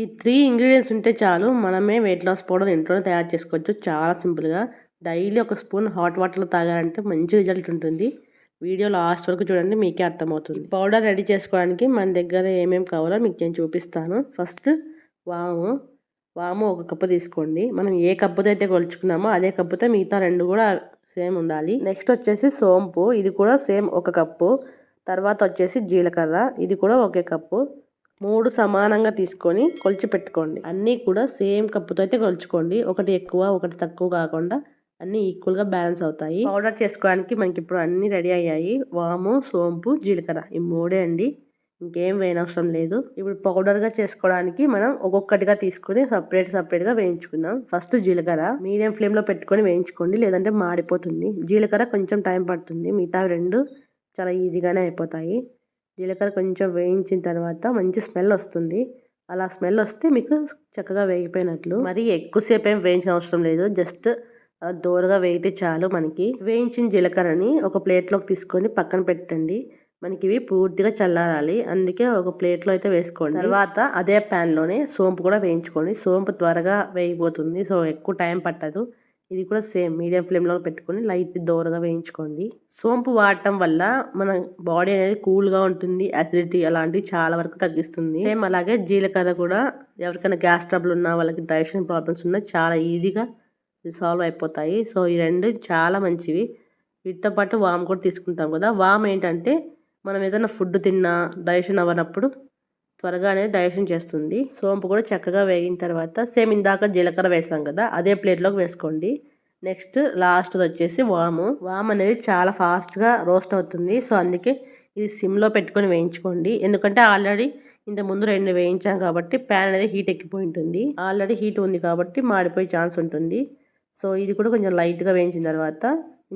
ఈ three ingredients ఉంటే చాలు మనమే వెయిట్ లాస్ పౌడర్ ఇంట్లోనే తయారు చేసుకోవచ్చు. చాలా సింపుల్గా డైలీ ఒక స్పూన్ హాట్ వాటర్లో తాగాలంటే మంచి రిజల్ట్ ఉంటుంది. వీడియో లాస్ట్ వరకు చూడండి మీకే అర్థమవుతుంది. పౌడర్ రెడీ చేసుకోవడానికి మన దగ్గర ఏమేమి కావాలో మీకు నేను చూపిస్తాను. ఫస్ట్ వాము. వాము ఒక కప్పు తీసుకోండి. మనం ఏ కప్పుతో అయితే కొలుచుకున్నామో అదే కప్పుతో మిగతా రెండు కూడా సేమ్ ఉండాలి. నెక్స్ట్ వచ్చేసి సోంపు. ఇది కూడా సేమ్ ఒక కప్పు. తర్వాత వచ్చేసి జీలకర్ర. ఇది కూడా ఒకే కప్పు. మూడు సమానంగా తీసుకొని కొలిచి పెట్టుకోండి. అన్నీ కూడా సేమ్ కప్పుతో అయితే కొలుచుకోండి. ఒకటి ఎక్కువ ఒకటి తక్కువ కాకుండా అన్నీ ఈక్వల్గా బ్యాలెన్స్ అవుతాయి. పౌడర్ చేసుకోవడానికి మనకి ఇప్పుడు అన్నీ రెడీ అయ్యాయి. వాము సోంపు జీలకర్ర ఈ మూడే అండి. ఇంకేం వేయనవసరం లేదు. ఇప్పుడు పౌడర్గా చేసుకోవడానికి మనం ఒక్కొక్కటిగా తీసుకొని సపరేట్ సపరేట్గా వేయించుకుందాం. ఫస్ట్ జీలకర్ర మీడియం ఫ్లేమ్లో పెట్టుకొని వేయించుకోండి. లేదంటే మాడిపోతుంది. జీలకర్ర కొంచెం టైం పడుతుంది. మిగతా రెండు చాలా ఈజీగానే అయిపోతాయి. జీలకర్ర కొంచెం వేయించిన తర్వాత మంచి స్మెల్ వస్తుంది. అలా స్మెల్ వస్తే మీకు చక్కగా వేగిపోయినట్లు. మరి ఎక్కువసేపు ఏం వేయించిన అవసరం లేదు. జస్ట్ దోరగా వేయితే చాలు మనకి. వేయించిన జీలకర్రని ఒక ప్లేట్లోకి తీసుకొని పక్కన పెట్టండి. మనకి ఇవి పూర్తిగా చల్లారాలి. అందుకే ఒక ప్లేట్లో అయితే వేసుకోండి. తర్వాత అదే ప్యాన్లోనే సోంపు కూడా వేయించుకోండి. సోంపు త్వరగా వేయిపోతుంది సో ఎక్కువ టైం పట్టదు. ఇది కూడా సేమ్ మీడియం ఫ్లేమ్లో పెట్టుకొని లైట్ దోరగా వేయించుకోండి. సోంపు వాడటం వల్ల మన బాడీ అనేది కూల్గా ఉంటుంది అసిడిటీ అలాంటివి చాలా వరకు తగ్గిస్తుంది. సేమ్ అలాగే జీలకర్ర కూడా ఎవరికైనా గ్యాస్ ట్రబుల్ ఉన్న వాళ్ళకి డైజెషన్ ప్రాబ్లమ్స్ ఉన్నా చాలా ఈజీగా సాల్వ్ అయిపోతాయి. సో ఈ రెండు చాలా మంచివి. వీటితో పాటు వామ్ కూడా తీసుకుంటాం కదా. వామ్ ఏంటంటే మనం ఏదైనా ఫుడ్ తిన్నా డైజెషన్ అవ్వనప్పుడు త్వరగా అనేది డైజెషన్ చేస్తుంది. సోంపు కూడా చక్కగా వేగిన తర్వాత సేమ్ ఇందాక జీలకర్ర వేసాం కదా అదే ప్లేట్లోకి వేసుకోండి. నెక్స్ట్ లాస్ట్ వచ్చేసి వాము. వామ్ అనేది చాలా ఫాస్ట్గా రోస్ట్ అవుతుంది. సో అందుకే ఇది సిమ్లో పెట్టుకొని వేయించుకోండి. ఎందుకంటే ఆల్రెడీ ఇంత ముందు రెండు వేయించాం కాబట్టి ప్యాన్ అనేది హీట్ ఎక్కిపోయి ఉంటుంది ఆల్రెడీ హీట్ ఉంది కాబట్టి మాడిపోయే ఛాన్స్ ఉంటుంది. సో ఇది కూడా కొంచెం లైట్గా వేయించిన తర్వాత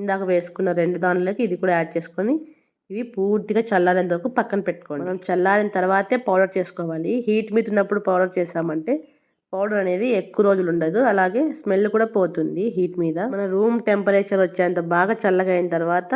ఇందాక వేసుకున్న రెండు దానిలోకి ఇది కూడా యాడ్ చేసుకొని ఇవి పూర్తిగా చల్లారేంత వరకు పక్కన పెట్టుకోండి. మనం చల్లారిన తర్వాతే పౌడర్ చేసుకోవాలి. హీట్ మీద ఉన్నప్పుడు పౌడర్ చేసామంటే పౌడర్ అనేది ఎక్కువ రోజులు ఉండదు. అలాగే స్మెల్ కూడా పోతుంది హీట్ మీద. మన రూమ్ టెంపరేచర్ వచ్చేంత బాగా చల్లగా అయిన తర్వాత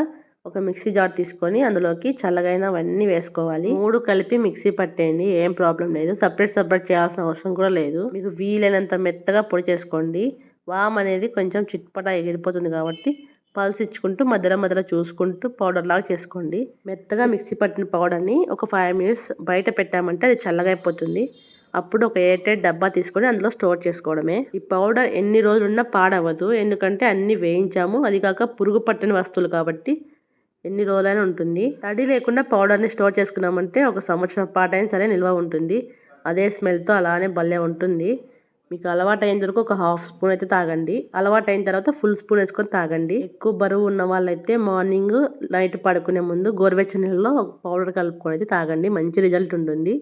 ఒక మిక్సీ జార్ తీసుకొని అందులోకి చల్లగైనవన్నీ వేసుకోవాలి. మూడు కలిపి మిక్సీ పట్టేయండి. ఏం ప్రాబ్లం లేదు. సపరేట్ సపరేట్ చేయాల్సిన అవసరం కూడా లేదు. మీకు వీలైనంత మెత్తగా పొడి చేసుకోండి. వామ్ అనేది కొంచెం చిట్పట ఎగిరిపోతుంది కాబట్టి పల్స్ ఇచ్చుకుంటూ మధ్యలో మధ్యలో చూసుకుంటూ పౌడర్ లాగా చేసుకోండి. మెత్తగా మిక్సీ పట్టిన పౌడర్ని ఒక ఫైవ్ మినిట్స్ బయట పెట్టామంటే అది చల్లగా అయిపోతుంది. అప్పుడు ఒక ఎయిర్టైట్ డబ్బా తీసుకొని అందులో స్టోర్ చేసుకోవడమే. ఈ పౌడర్ ఎన్ని రోజులున్నా పాడవదు ఎందుకంటే అన్ని వేయించాము. అది కాక పురుగు పట్టిన వస్తువులు కాబట్టి ఎన్ని రోజులైనా ఉంటుంది. తడి లేకుండా పౌడర్ని స్టోర్ చేసుకున్నామంటే ఒక సంవత్సరం పాటైనా సరే నిల్వ ఉంటుంది. అదే స్మెల్తో అలానే భలే ఉంటుంది. మీకు అలవాటు అయిన వరకు ఒక హాఫ్ స్పూన్ అయితే తాగండి. అలవాటు అయిన తర్వాత ఫుల్ స్పూన్ వేసుకొని తాగండి. ఎక్కువ బరువు ఉన్న వాళ్ళైతే మార్నింగ్ నైట్ పడుకునే ముందు గోరువెచ్చ నీళ్ళలో పౌడర్ కలుపుకొని అయితే తాగండి. మంచి రిజల్ట్ ఉంటుంది.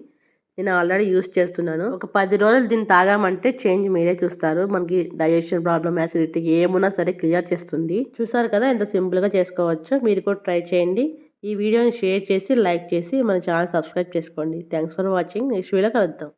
నేను ఆల్రెడీ యూస్ చేస్తున్నాను. ఒక పది రోజులు దీన్ని తాగామంటే చేంజ్ మీరే చూస్తారు. మనకి డైజెషన్ ప్రాబ్లమ్ యాసిడిటీ ఏమున్నా సరే క్లియర్ చేస్తుంది. చూసారు కదా ఎంత సింపుల్గా చేసుకోవచ్చు. మీరు కూడా ట్రై చేయండి. ఈ వీడియోని షేర్ చేసి లైక్ చేసి మన ఛానల్ సబ్స్క్రైబ్ చేసుకోండి. Thanks for watching next video కలుద్దాం.